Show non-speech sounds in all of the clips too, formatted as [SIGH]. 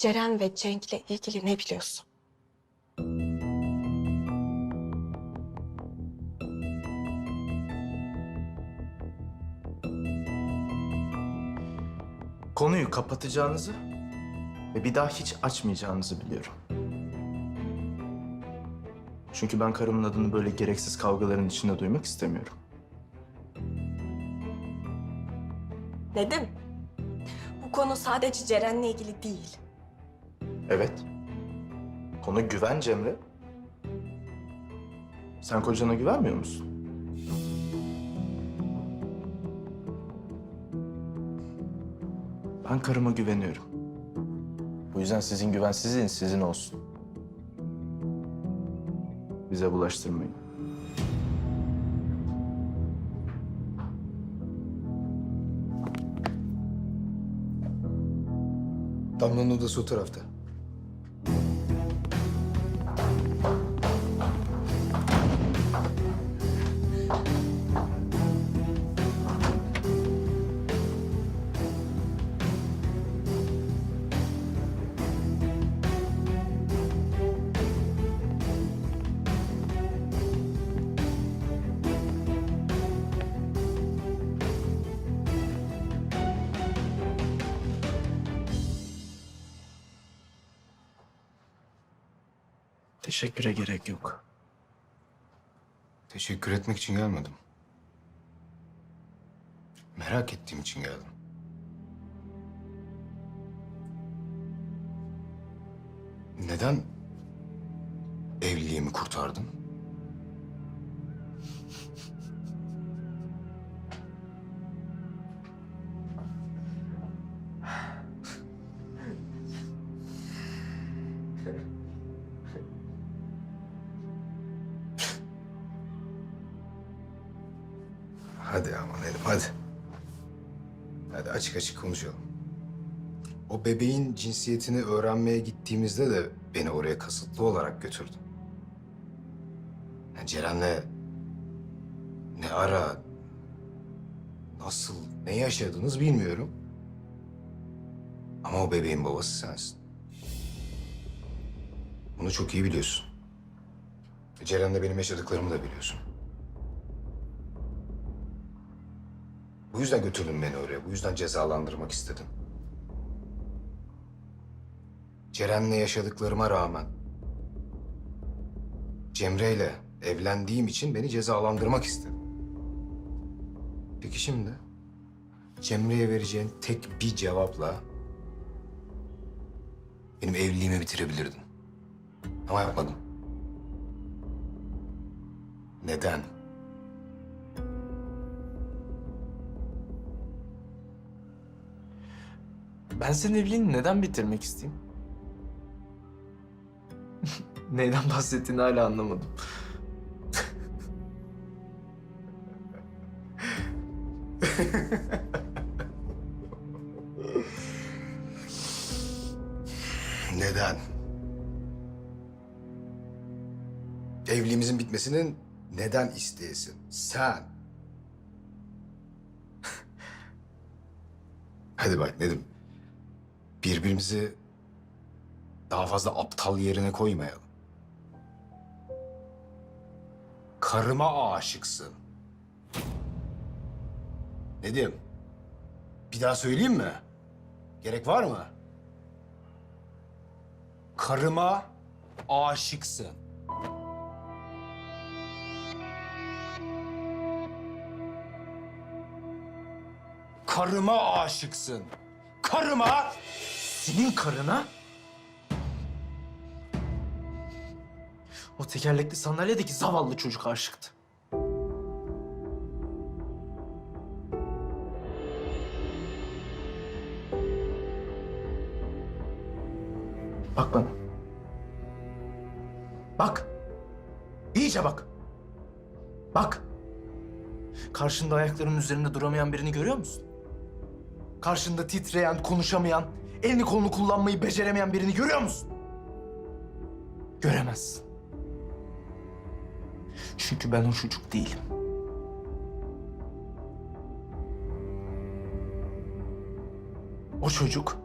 Ceren ve Cenk'le ilgili ne biliyorsun? Konuyu kapatacağınızı ve bir daha hiç açmayacağınızı biliyorum. Çünkü ben karımın adını böyle gereksiz kavgaların içinde duymak istemiyorum. Dedim. Bu konu sadece Ceren'le ilgili değil. Evet. Konu güven Cemre. Sen kocana güvenmiyor musun? Ben karıma güveniyorum. Bu yüzden sizin güvensizliğiniz sizin olsun. Bize bulaştırmayın. Damla'nın odası o tarafta. Teşekküre gerek yok. Teşekkür etmek için gelmedim. Merak ettiğim için geldim. Neden evliliğimi kurtardın? Hadi ama Nedim hadi. Hadi açık açık konuşalım. O bebeğin cinsiyetini öğrenmeye gittiğimizde de beni oraya kasıtlı olarak götürdün. Yani Ceren'le ne ara, nasıl, ne yaşadınız bilmiyorum. Ama o bebeğin babası sensin. Bunu çok iyi biliyorsun. Ceren'le benim yaşadıklarımı da biliyorsun. Bu yüzden götürdün beni oraya. Bu yüzden cezalandırmak istedin. Ceren'le yaşadıklarıma rağmen Cemre'yle evlendiğim için beni cezalandırmak istedin. Peki şimdi Cemre'ye vereceğin tek bir cevapla benim evliliğimi bitirebilirdin. Ama yapmadın. Neden? Ben senin evliliğini neden bitirmek isteyeyim? [LAUGHS] Neyden bahsettiğini hala anlamadım. [LAUGHS] Neden? Evliliğimizin bitmesinin neden isteyesin? Sen. [LAUGHS] Hadi bak Nedim. Birbirimizi daha fazla aptal yerine koymayalım. Karıma aşıksın. Nedim. Bir daha söyleyeyim mi? Gerek var mı? Karıma aşıksın. Karıma aşıksın. Karıma Senin karına? O tekerlekli sandalyedeki zavallı çocuk aşıktı. Bak bana. Bak. İyice bak. Bak. Karşında ayaklarının üzerinde duramayan birini görüyor musun? Karşında titreyen, konuşamayan, elini kolunu kullanmayı beceremeyen birini görüyor musun? Göremezsin. Çünkü ben o çocuk değilim. O çocuk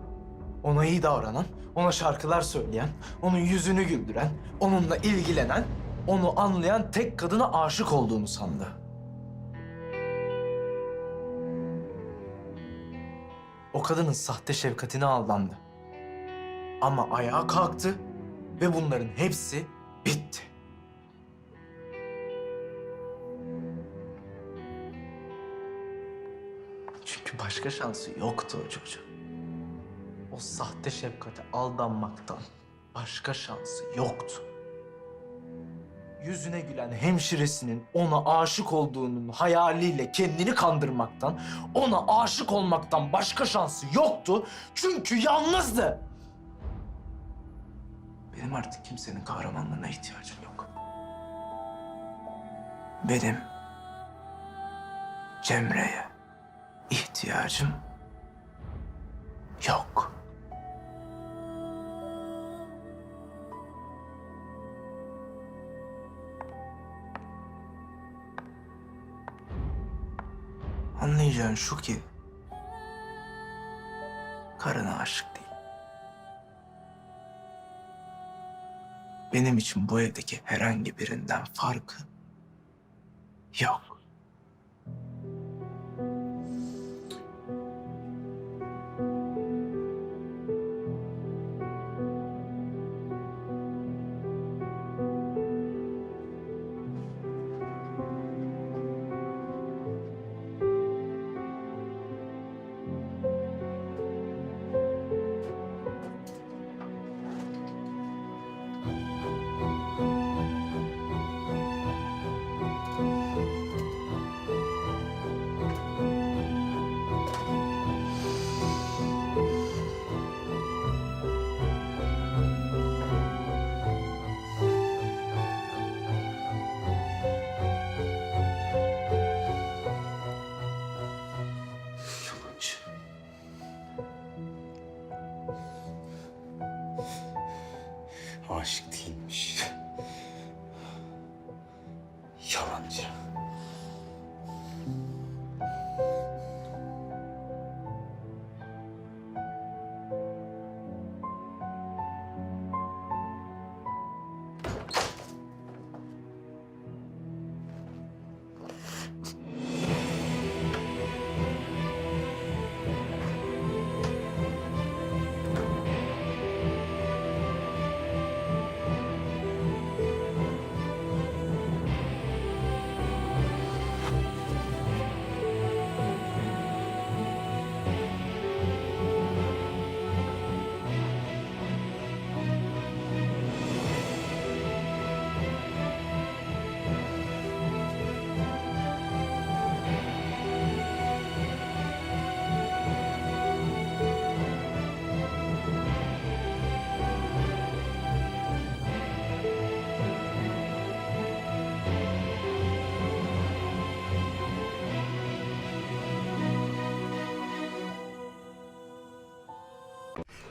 ona iyi davranan, Ona şarkılar söyleyen, onun yüzünü güldüren, onunla ilgilenen, onu anlayan tek kadına aşık olduğunu sandı. O kadının sahte şefkatine aldandı. Ama ayağa kalktı ve bunların hepsi bitti. Çünkü başka şansı yoktu o çocuğun. O sahte şefkate aldanmaktan başka şansı yoktu. Yüzüne gülen hemşiresinin ona aşık olduğunun hayaliyle kendini kandırmaktan, ona aşık olmaktan başka şansı yoktu. Çünkü yalnızdı. Benim artık kimsenin kahramanlığına ihtiyacım yok. Benim Cemre'ye ihtiyacım yok. Anlayacağın şu ki karına aşık değil. Benim için bu evdeki herhangi birinden farkı yok. Aşık değilmiş.